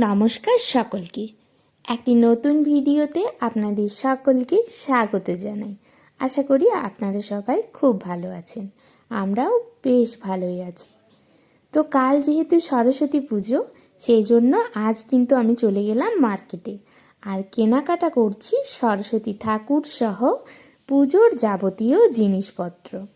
নমস্কার সকলকে। একটি নতুন ভিডিওতে আপনাদের সকলকে স্বাগত জানাই। আশা করি আপনারা সবাই খুব ভালো আছেন। আমরাও বেশ ভালোই আছি। তো কাল যেহেতু সরস্বতী পুজো, সেই জন্য আজ কিন্তু আমি চলে গেলাম মার্কেটে। আর কেনাকাটা করছি সরস্বতী ঠাকুর সহ পুজোর যাবতীয় জিনিসপত্র।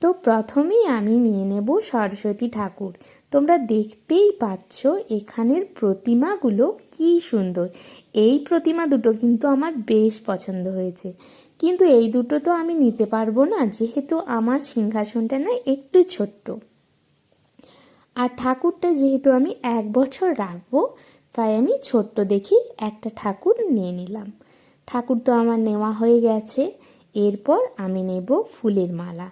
তো প্রথমেই আমি নিয়ে নেব সরস্বতী ঠাকুর। তোমরা দেখতেই পাচ্ছ এখানের প্রতিমাগুলো কি সুন্দর। এই প্রতিমা দুটো কিন্তু আমার বেশ পছন্দ হয়েছে। কিন্তু এই দুটো তো আমি নিতে পারব না, যেহেতু আমার সিংহাসনটা না একটু ছোট্ট। আর ঠাকুরটা যেহেতু আমি এক বছর রাখব, তাই আমি ছোট্ট দেখি একটা ঠাকুর নিয়ে নিলাম। ঠাকুর তো আমার নেওয়া হয়ে গেছে। এরপর আমি নেব ফুলের মালা।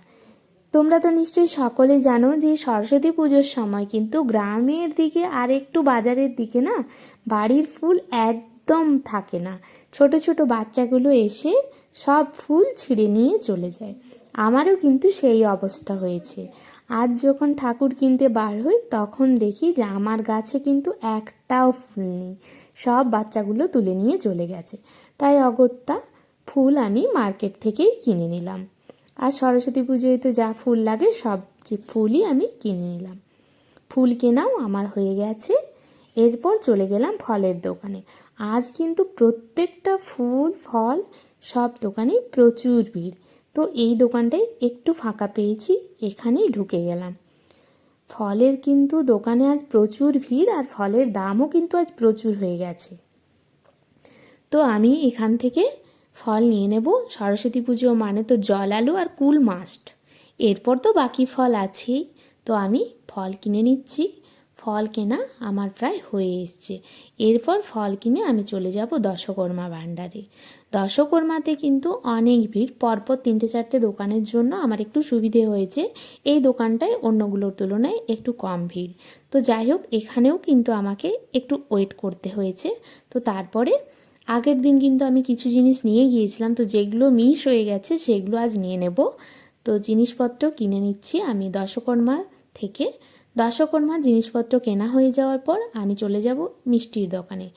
তোমরা তো নিশ্চয়ই সকলে জানো যে সরস্বতী পুজোর সময় কিন্তু গ্রামের দিকে আর একটু বাজারের দিকে না বাড়ির ফুল একদম থাকে না। ছোট ছোট বাচ্চাগুলো এসে সব ফুল ছিঁড়ে নিয়ে চলে যায়। আমারও কিন্তু সেই অবস্থা হয়েছে। আজ যখন ঠাকুর কিনতে বার হই তখন দেখি যে আমার গাছে কিন্তু একটাও ফুল নেই। সব বাচ্চাগুলো তুলে নিয়ে চলে গেছে। তাই অগত্যা ফুল আমি মার্কেট থেকেই কিনে নিলাম। আর সরস্বতী পুজোয় তো যা ফুল লাগে, সব যে ফুলই আমি কিনে নিলাম। ফুল কেনাও আমার হয়ে গেছে। এরপর চলে গেলাম ফলের দোকানে। আজ কিন্তু প্রত্যেকটা ফুল, ফল, সব দোকানেই প্রচুর ভিড়। তো এই দোকানটায় একটু ফাঁকা পেয়েছি, এখানেই ঢুকে গেলাম। ফলের কিন্তু দোকানে আজ প্রচুর ভিড় আর ফলের দামও কিন্তু আজ প্রচুর হয়ে গেছে। তো আমি এখান থেকে ফল নিয়ে নেব। সরস্বতী পুজো মানে তো জল, আলু আর কুল মাস্ট। এরপর তো বাকি ফল আছেই তো আমি ফল কিনে নিচ্ছি। ফল কেনা আমার প্রায় হয়ে এসছে। এরপর ফল কিনে আমি চলে যাব দশকর্মা ভাণ্ডারে। দশকর্মাতে কিন্তু অনেক ভিড়। পরপর তিনটে চারটে দোকানের জন্য আমার একটু সুবিধে হয়েছে। এই দোকানটায় অন্যগুলোর তুলনায় একটু কম ভিড়। তো যাই হোক, এখানেও কিন্তু আমাকে একটু ওয়েট করতে হয়েছে। তো তারপরে আগের দিন কিন্তু আমি কিছু জিনিস নিয়ে গিয়েছিলাম, তো যেগুলো মিস হয়ে গেছে সেগুলো আজ নিয়ে নেব। তো জিনিসপত্র কিনে নিচ্ছি আমি দশকর্মা থেকে। দশকর্মা জিনিসপত্র কেনা হয়ে যাওয়ার পর আমি চলে যাব মিষ্টির দোকানে।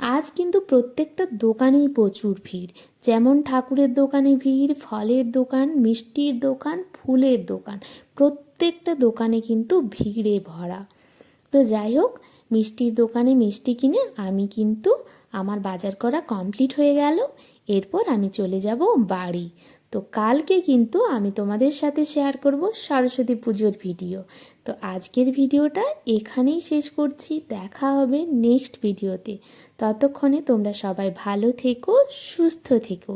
আজ কিন্তু প্রত্যেকটা দোকানেই প্রচুর ভিড়। যেমন ঠাকুরের দোকানে ভিড়, ফলের দোকান, মিষ্টির দোকান, ফুলের দোকান, প্রত্যেকটা দোকানে কিন্তু ভিড়ে ভরা। তো যাই হোক, মিষ্টির দোকানে মিষ্টি কিনে আমি কিন্তু আমার বাজার করা কমপ্লিট হয়ে গেল। এরপর আমি চলে যাব বাড়ি। তো কালকে কিন্তু আমি তোমাদের সাথে শেয়ার করব সরস্বতী পুজোর ভিডিও তো আজকের ভিডিওটা এখানেই শেষ করছি। দেখা হবে নেক্সট ভিডিওতে ততক্ষণে তোমরা সবাই ভালো থেকো, সুস্থ থেকো।